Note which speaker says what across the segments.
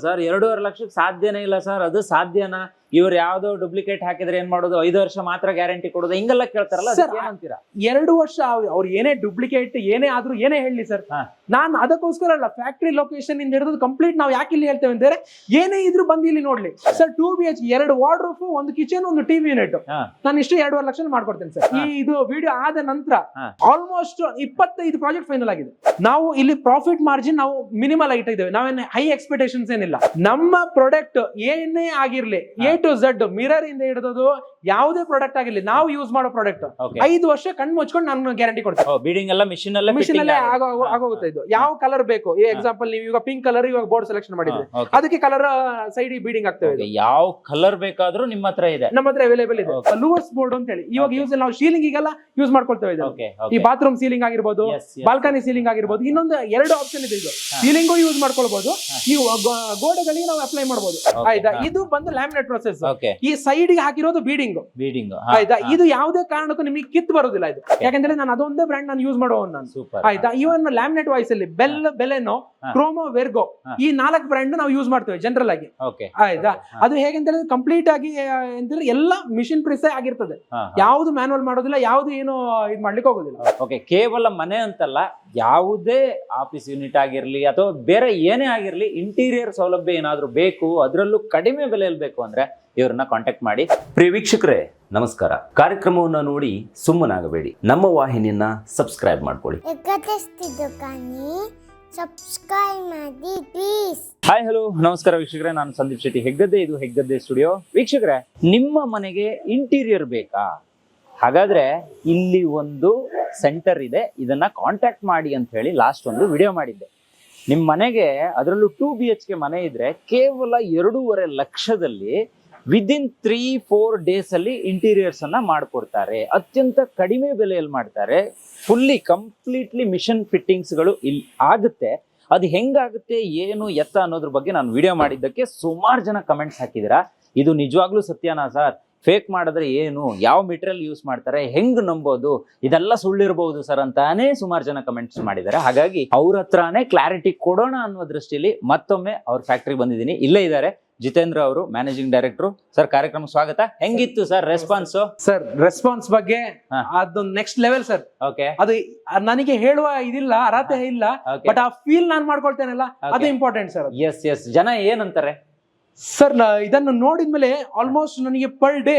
Speaker 1: Sir ಎರಡೂವರೆ ಲಕ್ಷಕ್ಕೆ ಸಾಧ್ಯನೇ ಇಲ್ಲ ಸರ್. ಅದು ಸಾಧ್ಯನಾ? ಇವ್ರು ಯಾವ್ದೋ ಡೂಪ್ಲಿಕೇಟ್ ಹಾಕಿದ್ರೆ ಏನ್ ಮಾಡೋದು? ಐದು ವರ್ಷ ಮಾತ್ರ ಗ್ಯಾರಂಟಿ ಕೊಡೋದು? ಹಿಂಗೆಲ್ಲ ಕೇಳ್ತಾರಲ್ಲ ಸರ್ ಏನಂತೀರಾ?
Speaker 2: ಎರಡು ವರ್ಷ ಅವ್- ಅವ್ರು ಏನೇ ಡೂಪ್ಲಿಕೇಟ್ ಏನೇ ಆದ್ರೂ ಏನೇ ಹೇಳಿ ಸರ್. ನಾನು ಅದಕ್ಕೋಸ್ಕರ ಅಲ್ಲ ಫ್ಯಾಕ್ಟ್ರಿ ಲೊಕೇಶನ್ ಇಂದ ಹಿಡಿದು ಕಂಪ್ಲೀಟ್ ನಾವು ಯಾಕೆ ಇಲ್ಲಿ ಹೇಳ್ತೇವೆ ಅಂದ್ರೆ ಏನೇ ಇದ್ರು ಬಂದು ಇಲ್ಲಿ ನೋಡ್ಲಿ. ಸರ್ ಟೂ ಬಿ ಎಚ್ ಎರಡು ವಾರ್ಡ್ರೂಫ್ ಒಂದು ಕಿಚನ್ ಒಂದು ಟಿವಿ ಯೂನಿಟ್. ನಾನು ಇಷ್ಟು ಎರಡೂವರೆ ಲಕ್ಷ ಮಾಡ್ಕೊಡ್ತೇನೆ ಸರ್. ಈ ಇದು ವಿಡಿಯೋ ಆದ ನಂತರ ಆಲ್ಮೋಸ್ಟ್ ಇಪ್ಪತ್ತೈದು ಪ್ರಾಜೆಕ್ಟ್ ಫೈನಲ್ ಆಗಿದೆ. ನಾವು ಇಲ್ಲಿ ಪ್ರಾಫಿಟ್ ಮಾರ್ಜಿನ್ ನಾವು ಮಿನಿಮಲ್ ಇಟ್ಟಿದ್ದೇವೆ ನಾವೇನು ಹೈ ಎಕ್ಸ್ಪೆಕ್ಟೇಷನ್ಸ್ ಏನಿಲ್ಲ. ನಮ್ಮ ಪ್ರಾಡಕ್ಟ್ ಏನೇ ಆಗಿರ್ಲಿ ಎ ಟು ಝಡ್ ಮಿರರ್ ಇಂದ ಹಿಡಿದು ಯಾವುದೇ ಪ್ರಾಡಕ್ಟ್ ಆಗಿರ್ಲಿ ನಾವು ಯೂಸ್ ಮಾಡೋ ಪ್ರಾಡಕ್ಟ್ ಐದು ವರ್ಷ ಕಣ್ ಮುಚ್ಕೊಂಡು ನಾನು ಗ್ಯಾರಂಟಿ ಕೊಡ್ತೇನೆ.
Speaker 1: ಬೀಡಿಂಗ್ ಎಲ್ಲ ಮಿಷಿನ್ ಅಲ್ಲೇ
Speaker 2: ಮಿಷಿನ್ ಅಲ್ಲೇ
Speaker 1: fitting
Speaker 2: ಆಗೋಗುತ್ತೆ ಇದು. ಯಾವ ಕಲರ್ ಬೇಕು? ಎಕ್ಸಾಂಪಲ್ ನೀವು ಇವಾಗ ಪಿಂಕ್ ಕಲರ್ ಇವಾಗ ಬೋರ್ಡ್ ಸೆಲೆಕ್ಷನ್ ಮಾಡಿದ್ರೆ. ಅದಕ್ಕೆ ಕಲರ್ ಸೈಡ್ ಬೀಡಿಂಗ್ ಆಗ್ತೇವೆ ಇದು.
Speaker 1: ಯಾವ ಕಲರ್ ಬೇಕಾದ್ರೂ ನಿಮ್ಮ ಹತ್ರ ಇದೆ.
Speaker 2: ನಮ್ಮ ಹತ್ರ ಅವೈಲೇಬಲ್ ಇದೆ. ಲೂವರ್ಸ್ ಬೋರ್ಡ್ ಅಂತ ಹೇಳಿ. ಇವಾಗ ಯೂಸ್ ನಾವು ಸೀಲಿಂಗ್ ಈಗೆಲ್ಲ ಯೂಸ್ ಮಾಡ್ಕೊಳ್ತೇವೆ
Speaker 1: ಇದು
Speaker 2: ಈ ಬಾತ್ರೂಮ್ ಸೀಲಿಂಗ್ ಆಗಿರ್ಬೋದು ಬಾಲ್ಕನಿ ಸೀಲಿಂಗ್ ಆಗಿರ್ಬೋದು ಇನ್ನೊಂದು ಎರಡು ಆಪ್ಷನ್ ಇದೆ ಇದು. ಸೀಲಿಂಗು ಯೂಸ್ ಮಾಡ್ಕೊಳ್ಬಹುದು ನೀವು ಗೋಡೆಗಳಿಗೆ ನಾವು ಅಪ್ಲೈ ಮಾಡಬಹುದು ಆಯ್ತಾ? ಇದು ಬಂದು ಲ್ಯಾಮಿನೇಟ್ ಪ್ರೊಸೆಸ್ ಈ ಸೈಡ್ಗೆ ಹಾಕಿರೋದು ಬೀಡಿಂಗ್
Speaker 1: ಬೀಡಿಂಗ್
Speaker 2: ಆಯ್ತಾ? ಇದು ಯಾವುದೇ ಕಾರಣಕ್ಕೂ ನಿಮಗೆ ಕಿತ್ ಬರೋದಿಲ್ಲ ಇದು. ಯಾಕಂದ್ರೆ ನಾನು ಅದೊಂದೇ ಬ್ರ್ಯಾಂಡ್ ನಾನು ಯೂಸ್ ಮಾಡುವ ನಾನು. ಆಯ್ತಾ? ಇವನ್ ಲ್ಯಾಮಿನೇಟ್ ವಾಯ್ಸ್ ಅಲ್ಲಿ ಬೆಲ್ ಬೆಲೆನೋ. ಕ್ರೋಮೋ ವೆರ್ಗೋ ಈ ನಾಲ್ಕು ಬ್ರ್ಯಾಂಡ್ ನಾವು ಯೂಸ್ ಮಾಡ್ತೇವೆ ಜನರಲ್ ಆಗಿ. ಆಯ್ತಾ? ಅದು ಹೇಗೆ ಅಂತ ಹೇಳಿದ್ರೆ ಕಂಪ್ಲೀಟ್ ಆಗಿ ಅಂತಂದ್ರೆ ಎಂತಂದ್ರೆ ಎಲ್ಲ ಮಿಷಿನ್ ಪ್ರಿಸೇ ಆಗಿರ್ತದೆ. ಯಾವ್ದು ಮ್ಯಾನುವಲ್ ಮಾಡೋದಿಲ್ಲ ಯಾವ್ದು ಏನು ಇದು ಮಾಡ್ಲಿಕ್ಕೆ ಹೋಗೋದಿಲ್ಲ.
Speaker 1: ಓಕೆ ಕೇವಲ ಮನೆ ಅಂತಲ್ಲ ಯಾವುದೇ ಆಫೀಸ್ ಯೂನಿಟ್ ಆಗಿರ್ಲಿ ಅಥವಾ ಬೇರೆ ಏನೇ ಆಗಿರ್ಲಿ ಇಂಟೀರಿಯರ್ ಸೌಲಭ್ಯ ಏನಾದರೂ ಬೇಕು ಅದರಲ್ಲೂ ಕಡಿಮೆ ಬೆಲೆಯಲ್ಲಿ ಬೇಕು ಅಂದ್ರೆ ಇವ್ರನ್ನ ಕಾಂಟ್ಯಾಕ್ಟ್ ಮಾಡಿ.
Speaker 3: ಪ್ರಿಯ ವೀಕ್ಷಕರೇ ನಮಸ್ಕಾರ. ಕಾರ್ಯಕ್ರಮವನ್ನು ನೋಡಿ ಸುಮ್ಮನಾಗಬೇಡಿ. ನಮ್ಮ ವಾಹಿನಿಯನ್ನ ಸಬ್ಸ್ಕ್ರೈಬ್ ಮಾಡ್ಕೊಳ್ಳಿ.
Speaker 4: ಸಬ್ಸ್ಕ್ರೈಬ್ ಮಾಡಿ ಪ್ಲೀಸ್
Speaker 1: ಹಾಯ್ ಹಲೋ ನಮಸ್ಕಾರ ವೀಕ್ಷಕರೇ ನಾನು ಸಂದೀಪ್ ಶೆಟ್ಟಿ. ಹೆಗ್ಗದ್ದೆ ಇದು ಹೆಗ್ಗದ್ದೆ ಸ್ಟುಡಿಯೋ ವೀಕ್ಷಕರೇ ನಿಮ್ಮ ಮನೆಗೆ ಇಂಟೀರಿಯರ್ ಬೇಕಾ? ಹಾಗಾದ್ರೆ ಇಲ್ಲಿ ಒಂದು ಸೆಂಟರ್ ಇದೆ. ಇದನ್ನ ಕಾಂಟ್ಯಾಕ್ಟ್ ಮಾಡಿ ಅಂತ ಹೇಳಿ ಲಾಸ್ಟ್ ಒಂದು ವಿಡಿಯೋ ಮಾಡಿದ್ದೆ. ನಿಮ್ಮ ಮನೆಗೆ ಅದರಲ್ಲೂ ಟೂ ಬಿ ಎಚ್ ಕೆ ಮನೆ ಇದ್ರೆ ಕೇವಲ ಎರಡೂವರೆ ಲಕ್ಷದಲ್ಲಿ ವಿದಿನ್ ತ್ರೀ ಫೋರ್ ಡೇಸ್ ಅಲ್ಲಿ ಇಂಟೀರಿಯರ್ಸ್ ಅನ್ನ ಮಾಡ್ಕೊಡ್ತಾರೆ. ಅತ್ಯಂತ ಕಡಿಮೆ ಬೆಲೆಯಲ್ಲಿ ಮಾಡ್ತಾರೆ. ಫುಲ್ಲಿ ಕಂಪ್ಲೀಟ್ಲಿ ಮಿಷನ್ ಫಿಟ್ಟಿಂಗ್ಸ್ಗಳು ಇಲ್ಲಿ ಆಗುತ್ತೆ. ಅದು ಹೆಂಗಾಗುತ್ತೆ, ಏನು ಎತ್ತ ಅನ್ನೋದ್ರ ಬಗ್ಗೆ ನಾನು ವಿಡಿಯೋ ಮಾಡಿದ್ದಕ್ಕೆ ಸುಮಾರು ಜನ ಕಮೆಂಟ್ಸ್ ಹಾಕಿದ್ದೀರಾ. ಇದು ನಿಜವಾಗ್ಲೂ ಸತ್ಯನಾ ಸರ್? ಫೇಕ್ ಮಾಡಿದ್ರೆ ಏನು? ಯಾವ ಮೆಟೀರಿಯಲ್ ಯೂಸ್ ಮಾಡ್ತಾರೆ? ಹೆಂಗ್ ನಂಬೋದು? ಇದೆಲ್ಲ ಸುಳ್ಳಿರ್ಬೋದು ಸರ್ ಅಂತಾನೆ ಸುಮಾರು ಜನ ಕಮೆಂಟ್ಸ್ ಮಾಡಿದ್ದಾರೆ. ಹಾಗಾಗಿ ಅವ್ರ ಹತ್ರನೇ ಕ್ಲಾರಿಟಿ ಕೊಡೋಣ ಅನ್ನೋ ದೃಷ್ಟಿಯಲ್ಲಿ ಮತ್ತೊಮ್ಮೆ ಅವ್ರ ಫ್ಯಾಕ್ಟ್ರಿ ಬಂದಿದ್ದೀನಿ. ಇಲ್ಲೇ ಇದ್ದಾರೆ ಜಿತೇಂದ್ರ ಅವರು ಮ್ಯಾನೇಜಿಂಗ್ ಡೈರೆಕ್ಟರ್ ಸರ್ ಕಾರ್ಯಕ್ರಮ ಸ್ವಾಗತ. ಹೆಂಗಿತ್ತು ಸರ್ ರೆಸ್ಪಾನ್ಸ್
Speaker 2: ಸರ್ ರೆಸ್ಪಾನ್ಸ್ ಬಗ್ಗೆ. ಅದೊಂದು ನೆಕ್ಸ್ಟ್ ಲೆವೆಲ್ ಸರ್
Speaker 1: ಓಕೆ
Speaker 2: ಅದು ನನಗೆ ಹೇಳುವ ಇದಿಲ್ಲ ಅರ್ಹತೆ ಇಲ್ಲ ಬಟ್ ಆ ಫೀಲ್ ನಾನು ಮಾಡ್ಕೊಳ್ತೇನಲ್ಲ ಅದು ಇಂಪಾರ್ಟೆಂಟ್ ಸರ್
Speaker 1: ಎಸ್ ಎಸ್ ಜನ ಏನಂತಾರೆ?
Speaker 2: ಸರ್ ಇದನ್ನು ನೋಡಿದ್ಮೇಲೆ ಆಲ್ಮೋಸ್ಟ್ ನನಗೆ ಪರ್ ಡೇ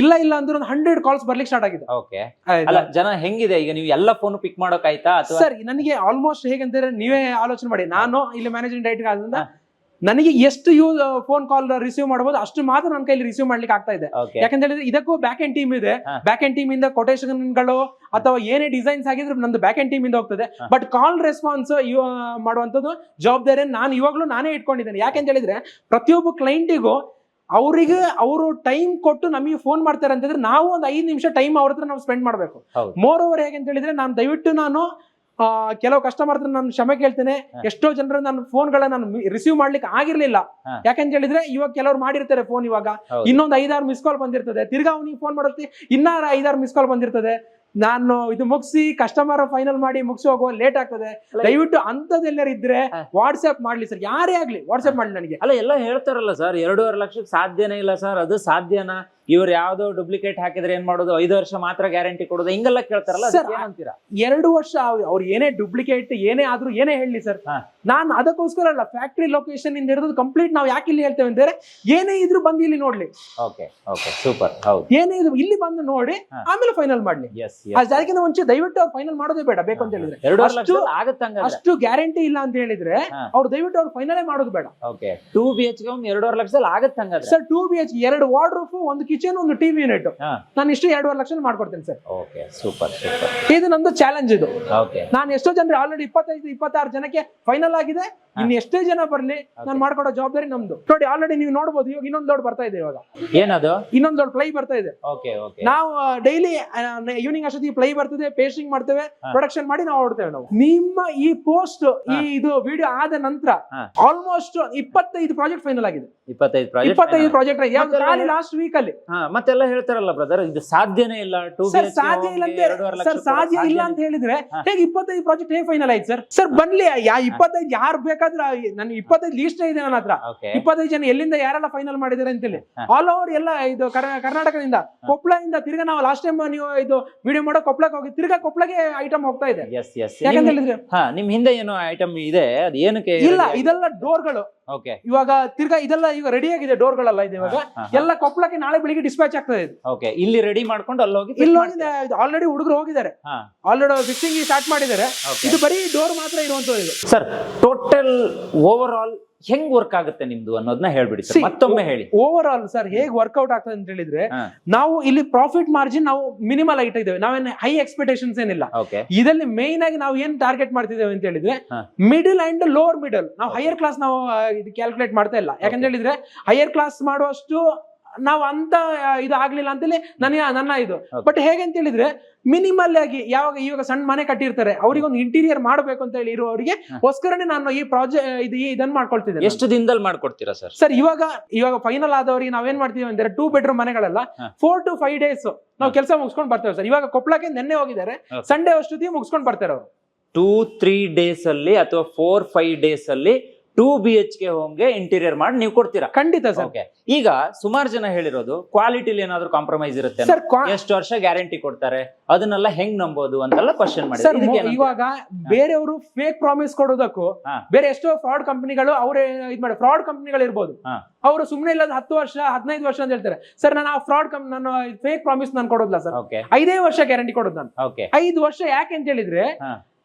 Speaker 2: ಇಲ್ಲ ಇಲ್ಲ ಅಂದ್ರೆ ಒಂದು ಹಂಡ್ರೆಡ್ ಕಾಲ್ಸ್ ಬರ್ಲಿಕ್ಕೆ ಸ್ಟಾರ್ಟ್ ಆಗಿದೆ.
Speaker 1: ಓಕೆ ಅಲ್ಲ ಜನ ಹೆಂಗಿದೆ? ಈಗ ನೀವು ಎಲ್ಲ ಫೋನ್ ಪಿಕ್ ಮಾಡೋಕ್ ಆಯ್ತಾ ಅಥವಾ?
Speaker 2: ಸರ್ ನನಗೆ ಆಲ್ಮೋಸ್ಟ್ ಹೇಗಂತಾರೆ ನೀವೇ ಆಲೋಚನೆ ಮಾಡಿ. ನಾನು ಇಲ್ಲಿ ಮ್ಯಾನೇಜಿಂಗ್ ಡೈರೆಕ್ಟರ್ ಆದ್ರಿಂದ. ನನಗೆ ಎಷ್ಟು ಯೂಸ್ ಫೋನ್ ಕಾಲ್ ರಿಸೀವ್ ಮಾಡಬಹುದು ಅಷ್ಟು ಮಾತ್ರ ನನ್ನ ಕೈಲಿ ರಿಸೀವ್ ಮಾಡ್ಲಿಕ್ಕೆ ಆಗ್ತಾ ಇದೆ. ಯಾಕಂತ ಹೇಳಿದ್ರೆ ಇದಕ್ಕೂ ಬ್ಯಾಕ್ ಎಂಡ್ ಟೀಮ್ ಇದೆ. ಬ್ಯಾಕ್ ಎಂಡ್ ಟೀಮ್ ಇಂದ ಕೊಟೇಶನ್ಗಳು ಅಥವಾ ಏನೇ ಡಿಸೈನ್ಸ್ ಆಗಿದ್ರು ನಂದು ಬ್ಯಾಕ್ ಎಂಡ್ ಟೀಮ್ ಇಂದ ಹೋಗ್ತದೆ. ಬಟ್ ಕಾಲ್ ರೆಸ್ಪಾನ್ಸ್ ಮಾಡುವಂತದ್ದು ಜವಾಬ್ದಾರಿ ನಾನು ಇವಾಗ್ಲೂ ನಾನೇ ಇಟ್ಕೊಂಡಿದ್ದೇನೆ. ಯಾಕೆಂತ ಹೇಳಿದ್ರೆ ಪ್ರತಿಯೊಬ್ಬ ಕ್ಲೈಂಟಿಗೂ ಅವರಿಗೆ ಅವರು ಟೈಮ್ ಕೊಟ್ಟು ನಮಗೆ ಫೋನ್ ಮಾಡ್ತಾರೆ ಅಂತಂದ್ರೆ ನಾವು ಒಂದು ಐದು ನಿಮಿಷ ಟೈಮ್ ಅವ್ರ ಹತ್ರ ನಾವು ಸ್ಪೆಂಡ್ ಮಾಡಬೇಕು. ಮೋರ್ ಓವರ್ ಹೇಗೆ ಅಂತ ಹೇಳಿದ್ರೆ ನಾನು ದಯವಿಟ್ಟು ನಾನು ಕೆಲವು ಕಸ್ಟಮರ್ ನಾನು ಕ್ಷಮೆ ಕೇಳ್ತೇನೆ. ಎಷ್ಟೋ ಜನರು ನನ್ನ ಫೋನ್ಗಳನ್ನ ನಾನು ರಿಸೀವ್ ಮಾಡ್ಲಿಕ್ಕೆ ಆಗಿರ್ಲಿಲ್ಲ. ಯಾಕಂತ ಹೇಳಿದ್ರೆ ಇವಾಗ ಕೆಲವರು ಮಾಡಿರ್ತಾರೆ ಫೋನ್ ಇವಾಗ. ಇನ್ನೊಂದು ಐದಾರು ಮಿಸ್ ಕಾಲ್ ಬಂದಿರ್ತದೆ. ತಿರ್ಗಾ ಅವ್ನಿಗೆ ಫೋನ್ ಮಾಡುತ್ತೆ. ಇನ್ನಾರು ಐದಾರು ಮಿಸ್ ಕಾಲ್ ಬಂದಿರ್ತದೆ. ನಾನು ಇದು ಮುಗಿಸಿ ಕಸ್ಟಮರ್ ಫೈನಲ್ ಮಾಡಿ ಮುಗಿಸಿ ಹೋಗುವ ಲೇಟ್ ಆಗ್ತದೆ. ದಯವಿಟ್ಟು ಅಂತದೆಲ್ಲರೂ ಇದ್ರೆ. ವಾಟ್ಸ್ಆಪ್ ಮಾಡ್ಲಿ ಸರ್. ಯಾರೇ ಆಗ್ಲಿ ವಾಟ್ಸ್ಆಪ್ ಮಾಡ್ಲಿ ನನಗೆ.
Speaker 1: ಅಲ್ಲ ಎಲ್ಲ ಹೇಳ್ತಾರಲ್ಲ ಸರ್. ಎರಡೂವರೆ ಲಕ್ಷಕ್ಕೆ ಸಾಧ್ಯನೇ ಇಲ್ಲ ಸರ್. ಅದು ಸಾಧ್ಯನಾ? ಇವ್ರು ಯಾವ್ದೋ ಡೂಪ್ಲಿಕೇಟ್ ಹಾಕಿದ್ರೆ ಏನ್ ಮಾಡೋದು? ಐದು ವರ್ಷ ಮಾತ್ರ ಗ್ಯಾರಂಟಿ ಕೊಡೋದು. ಹಿಂಗೆಲ್ಲ ಕೇಳ್ತಾರಲ್ಲ
Speaker 2: Sir,
Speaker 1: ಅದಕ್ಕೆ ಏನಂತೀರಾ?
Speaker 2: ಎರಡು ವರ್ಷ ಅವ್- ಅವ್ರು ಏನೇ ಡೂಪ್ಲಿಕೇಟ್ ಏನೇ ಆದ್ರೂ ಏನೇ ಹೇಳಿ ಸರ್
Speaker 1: ಹಾ.
Speaker 2: ನಾನು ಅದಕ್ಕೋಸ್ಕರ ಅಲ್ಲ ಫ್ಯಾಕ್ಟ್ರಿ ಲೊಕೇಶನ್ ಇಂದ ಹಿಡಿದು ಕಂಪ್ಲೀಟ್ ನಾವು ಯಾಕೆ ಇಲ್ಲಿ ಹೇಳ್ತೇವೆ ಅಂದ್ರೆ ಏನೇ ಇದ್ರು ಬಂದು ಇಲ್ಲಿ ನೋಡ್ಲಿ.
Speaker 1: ಓಕೆ ಓಕೆ ಸೂಪರ್ ಹೌದು.
Speaker 2: ಏನೇ ಇದ್ರು ಇಲ್ಲಿ ಬಂದು ನೋಡಿ
Speaker 1: ಹಾ.
Speaker 2: ಆಮೇಲೆ ಫೈನಲ್ ಮಾಡ್ಲಿ.
Speaker 1: ಎಸ್
Speaker 2: ಅದಕ್ಕಿಂತ ಮುಂಚೆ ದಯವಿಟ್ಟು ಅವ್ರು ಫೈನಲ್ ಮಾಡೋದೇ ಬೇಡ ಬೇಕು ಅಂತ ಹೇಳಿದ್ರೆ.
Speaker 1: ಎರಡೂವರೆ
Speaker 2: ಅಷ್ಟು-
Speaker 1: ಆಗತ್ತಂಗ
Speaker 2: ಅಷ್ಟು ಗ್ಯಾರಂಟಿ ಇಲ್ಲ ಅಂತ ಹೇಳಿದ್ರೆ
Speaker 1: ಹಾ.
Speaker 2: ಅವ್ರು ದಯವಿಟ್ಟು ಅವ್ರು ಫೈನಲೇ ಮಾಡೋದು ಬೇಡ.
Speaker 1: ಓಕೆ ಟೂ ಬಿ ಎಚ್ಗೆ ಒಂದು ಎರಡೂವರೆ ಲಕ್ಷದಲ್ಲಿ ಆಗತ್ತಂಗಾದ್ರೆ
Speaker 2: ಸರ್ ಟೂ ಬಿ ಎಚ್ ಎರಡು ವಾರ್ಡ್ರೂಫ್ ಒಂದು ಕಿಚನ್ ಒಂದು ಟಿವಿ ಯೂನಿಟ್. ನಾನು ಇಷ್ಟು ಎರಡೂವರೆ ಲಕ್ಷ ಮಾಡ್ಕೊಡ್ತೀನಿ ಸರ್.
Speaker 1: Okay super super.
Speaker 2: ಇದು ನಂದು ಚಾಲೆಂಜ್ ಇದು.
Speaker 1: ಓಕೆ.
Speaker 2: ನಾನು ಎಷ್ಟೋ ಜನರು ಆಲ್ರೆಡಿ ಇಪ್ಪತ್ತೈದು ಇಪ್ಪತ್ತಾರು ಜನಕ್ಕೆ ಫೈನಲ್ ಆಗಿದೆ. ಇನ್ನು ಎಷ್ಟೇ ಜನ ಬರ್ಲಿ ನಾನು ಮಾಡ್ಕೊಡೋ ಜವಾಬ್ದಾರಿ ನಮ್ದು. ನೋಡಿ ಆಲ್ರೆಡಿ ನೀವು ನೋಡಬಹುದು ಇವಾಗ ಇನ್ನೊಂದು ಲೋಡ್ ಬರ್ತಾ ಇದೆ ಇವಾಗ.
Speaker 1: ಏನದು?
Speaker 2: ಇನ್ನೊಂದು ಲೋಡ್ ಪ್ಲೈ ಬರ್ತಾ ಇದೆ.
Speaker 1: Okay okay.
Speaker 2: ನಾವು ಡೈಲಿ ಈವ್ನಿಂಗ್ ಅಷ್ಟೊತ್ತಿಗೆ ಪ್ಲೈ ಬರ್ತದೆ ಪೇಸ್ಟಿಂಗ್ ಮಾಡ್ತೇವೆ ಪ್ರೊಡಕ್ಷನ್ ಮಾಡಿ ನಾವು ಹೊಡ್ತೇವೆ ನಾವು. ನಿಮ್ಮ ಈ ಪೋಸ್ಟ್ ಈ ಇದು ವಿಡಿಯೋ ಆದ ನಂತರ ಆಲ್ಮೋಸ್ಟ್ ಇಪ್ಪತ್ತೈದು ಪ್ರಾಜೆಕ್ಟ್ ಫೈನಲ್ ಆಗಿದೆ.
Speaker 1: ಇಪ್ಪತ್ತೈದು ಪ್ರಾಜೆಕ್ಟ್
Speaker 2: ಇಪ್ಪತ್ತೈದು ಪ್ರಾಜೆಕ್ಟ್ ಖಾಲಿ ಲಾಸ್ಟ್ ವೀಕ್ ಅಲ್ಲಿ.
Speaker 1: ಮತ್ತೆಲ್ಲ ಹೇಳ್ತಾರಲ್ಲ ಬ್ರದರ್ ಇದು ಸಾಧ್ಯನೇ ಇಲ್ಲ ಟೂ
Speaker 2: ಸರ್ ಸಾಧ್ಯ ಇಲ್ಲ ಅಂತ ಸರ್ ಸಾಧ್ಯ ಇಲ್ಲ ಅಂತ ಹೇಳಿದ್ರೆ. ಹೇಗೆ ಇಪ್ಪತ್ತೈದು ಪ್ರಾಜೆಕ್ಟ್ ಹೇಗೆ ಫೈನಲ್ ಆಯ್ತು ಸರ್ ಸರ್ ಬನ್ಲಿ ಯಾ ಇಪ್ಪತ್ತೈದು ಯಾರು ಬೇಕಾದ್ರೆ ನನ್ ಇಪ್ಪತ್ತೈದು ಲೀಸ್ಟ್ ಇದೆ ನನ್ನ ಹತ್ರ. ಇಪ್ಪತ್ತೈದು ಜನ ಎಲ್ಲಿಂದ ಯಾರೆಲ್ಲ ಫೈನಲ್ ಮಾಡಿದಾರೆ ಅಂತೇಳಿ. ಆಲ್ ಓವರ್ ಎಲ್ಲ ಇದು ಕರ್ನಾ- ಕರ್ನಾಟಕದಿಂದ. ಕೊಪ್ಪಳದಿಂದ ತಿರ್ಗಾ ನಾವು ಲಾಸ್ಟ್ ಟೈಮ್ ನೀವು ಇದು ವಿಡಿಯೋ ಮಾಡೋ ಕೊಪ್ಪಳಕ್ಕೆ ಹೋಗಿ ತಿರ್ಗಾ ಕೊಪ್ಪಳಗೆ ಐಟಮ್ ಹೋಗ್ತಾ ಇದೆ.
Speaker 1: ಎಸ್ ಎಸ್
Speaker 2: ಯಾಕಂತ ಹೇಳಿದ್ರೆ
Speaker 1: ಹಾ ನಿಮ್ ಹಿಂದೆ ಏನು ಐಟಮ್ ಇದೆ ಅದು ಏನಕ್ಕೆ
Speaker 2: ಇಲ್ಲ ಇದೆಲ್ಲ ಡೋರ್ಗಳು
Speaker 1: ಓಕೆ
Speaker 2: ಇವಾಗ ತಿರ್ಗಾ ಇದೆಲ್ಲ ಈಗ ರೆಡಿ ಆಗಿದೆ ಡೋರ್ಗಳೆಲ್ಲ ಇದೆ ಇವಾಗ. ಎಲ್ಲ ಕೊಪ್ಪಳಕ್ಕೆ ನಾಳೆ ಬೆಳಿಗ್ಗೆ ಡಿಸ್ಪ್ಯಾಚ್ ಆಗ್ತದೆ ಇದು.
Speaker 1: ಓಕೆ ಇಲ್ಲಿ ರೆಡಿ ಮಾಡ್ಕೊಂಡು ಅಲ್ಲಿ ಹೋಗಿ
Speaker 2: ಇಲ್ಲಿ ಆಲ್ರೆಡಿ ಹುಡುಗರು ಹೋಗಿದ್ದಾರೆ. ಆಲ್ರೆಡಿ ಫಿಕ್ಸಿಂಗ್ ಸ್ಟಾರ್ಟ್ ಮಾಡಿದ್ದಾರೆ. ಇದು ಬರೀ ಡೋರ್ ಮಾತ್ರ ಇರುವಂತದ್ದು ಇದು.
Speaker 1: ಸರ್ ಟೋಟಲ್ ಓವರ್ ಆಲ್ ಹೆಂಗ್ ವರ್ಕ್ ಆಗುತ್ತೆ ನಿಮ್ದು ಅನ್ನೋದನ್ನ ಹೇಳ್ಬಿಡಿ ಸರ್. ಮತ್ತೊಮ್ಮೆ ಹೇಳಿ.
Speaker 2: ಓವರ್ ಆಲ್ ಸರ್ ಹೇಗ್ ವರ್ಕೌಟ್ ಆಗ್ತದೆ ಅಂತ ಹೇಳಿದ್ರೆ ನಾವು ಇಲ್ಲಿ ಪ್ರಾಫಿಟ್ ಮಾರ್ಜಿನ್ ನಾವು ಮಿನಿಮಲ್ ಆಗಿ ಇದ್ದೇವೆ ನಾವೇನು ಹೈ ಎಕ್ಸ್ಪೆಕ್ಟೇಷನ್ಸ್ ಏನಿಲ್ಲ. ಇದರಲ್ಲಿ ಮೇನ್ ಆಗಿ ನಾವು ಏನ್ ಟಾರ್ಗೆಟ್ ಮಾಡ್ತಿದ್ದೇವೆ ಅಂತ ಹೇಳಿದ್ರೆ ಮಿಡಲ್ ಅಂಡ್ ಲೋವರ್ ಮಿಡಲ್ ನಾವು ಹೈಯರ್ ಕ್ಲಾಸ್ ನಾವು ಇದು ಕ್ಯಾಲ್ಕುಲೇಟ್ ಮಾಡ್ತಾ ಇಲ್ಲ. ಯಾಕಂತ ಹೇಳಿದ್ರೆ ಹೈಯರ್ ಕ್ಲಾಸ್ ಮಾಡುವಷ್ಟು ನಾವು ಅಂತ ಇದು ಆಗ್ಲಿಲ್ಲ ಅಂತೇಳಿ ನನಗೆ ನನ್ನ ಇದು. ಬಟ್ ಹೇಗೆ ಅಂತ ಹೇಳಿದ್ರೆ ಮಿನಿಮಲ್ ಆಗಿ ಯಾವಾಗ ಇವಾಗ ಸಣ್ಣ ಮನೆ ಕಟ್ಟಿರ್ತಾರೆ ಅವ್ರಿಗೆ ಒಂದು ಇಂಟೀರಿಯರ್ ಮಾಡಬೇಕು ಅಂತ ಹೇಳಿ ಇರುವವರಿಗೆ
Speaker 1: ಅವರಿಗೆ
Speaker 2: ಗೋಸ್ಕರನೇ ನಾನು ಈ ಪ್ರಾಜೆಕ್ಟ್ ಇದು ಇದನ್ನ ಮಾಡ್ಕೊಳ್ತಿದ್ದೆ
Speaker 1: ಎಷ್ಟು ದಿನದಲ್ಲಿ ಮಾಡ್ಕೊಡ್ತೀರಾ ಸರ್
Speaker 2: ಸರ್ ಇವಾಗ ಇವಾಗ ಫೈನಲ್ ಆದವರಿಗೆ ನಾವೇನ್ ಮಾಡ್ತೀವಿ ಅಂದ್ರೆ ಟೂ ಬೆಡ್ರೂಮ್ ಮನೆಗಳೆಲ್ಲ. ಫೋರ್ ಟು ಫೈವ್ ಡೇಸ್ ನಾವು ಕೆಲಸ ಮುಗಿಸ್ಕೊಂಡು ಬರ್ತೇವೆ ಸರ್ ಇವಾಗ ಕೊಪ್ಪಳಕ್ಕೆ ನೆನ್ನೆ ಹೋಗಿದ್ದಾರೆ. ಸಂಡೇ ಅಷ್ಟೊತ್ತಿಗೆ ಮುಗಿಸ್ಕೊಂಡು ಬರ್ತಾರೆ ಅವರು.
Speaker 1: ಟೂ ತ್ರೀ ಡೇಸ್ ಅಲ್ಲಿ ಅಥವಾ ಫೋರ್ ಫೈವ್ ಡೇಸ್ ಅಲ್ಲಿ ಟೂ ಬಿ ಎಚ್ ಕೆ ಹೋಮ್ಗೆ ಇಂಟೀರಿಯರ್ ಮಾಡಿ ನೀವು ಕೊಡ್ತೀರಾ?
Speaker 2: ಖಂಡಿತ ಸರ್.
Speaker 1: ಓಕೆ ಈಗ ಸುಮಾರು ಜನ ಹೇಳಿರೋದು ಕ್ವಾಲಿಟಿಲಿ ಏನಾದ್ರು ಕಾಂಪ್ರಮೈಸ್ ಇರುತ್ತೆ
Speaker 2: ಸರ್
Speaker 1: ಎಷ್ಟು ವರ್ಷ ಗ್ಯಾರಂಟಿ ಕೊಡ್ತಾರೆ? ಅದನ್ನೆಲ್ಲ ಹೆಂಗ್ ನಂಬೋದು ಅಂತೆಲ್ಲ ಕ್ವಶನ್
Speaker 2: ಸರ್
Speaker 1: ಮಾಡಿ
Speaker 2: ಇವಾಗ ಬೇರೆಯವರು ಫೇಕ್ ಪ್ರಾಮಿಸ್ ಕೊಡೋದಕ್ಕೂ. ಬೇರೆ ಎಷ್ಟೋ ಫ್ರಾಡ್ ಕಂಪನಿಗಳು ಅವರೇ ಇದ್ ಮಾಡಿ ಫ್ರಾಡ್ ಕಂಪನಿಗಳು ಇರ್ಬೋದು. ಅವರು ಸುಮ್ಮನೆ ಇಲ್ಲ ಹತ್ತು ವರ್ಷ ಹದಿನೈದು ವರ್ಷ ಅಂತ ಹೇಳ್ತಾರೆ. ಸರ್ ನಾನು ಆ ಫ್ರಾಡ್ ಕಂಪ್ ನಾನು ಫೇಕ್ ಪ್ರಾಮಿಸ್ ನಾನು ಕೊಡೋದಿಲ್ಲ ಸರ್. ಐದೇ ವರ್ಷ ಗ್ಯಾರಂಟಿ ಕೊಡೋದು ನಾನು. ಐದು ವರ್ಷ ಯಾಕೆ ಅಂತ ಹೇಳಿದ್ರೆ.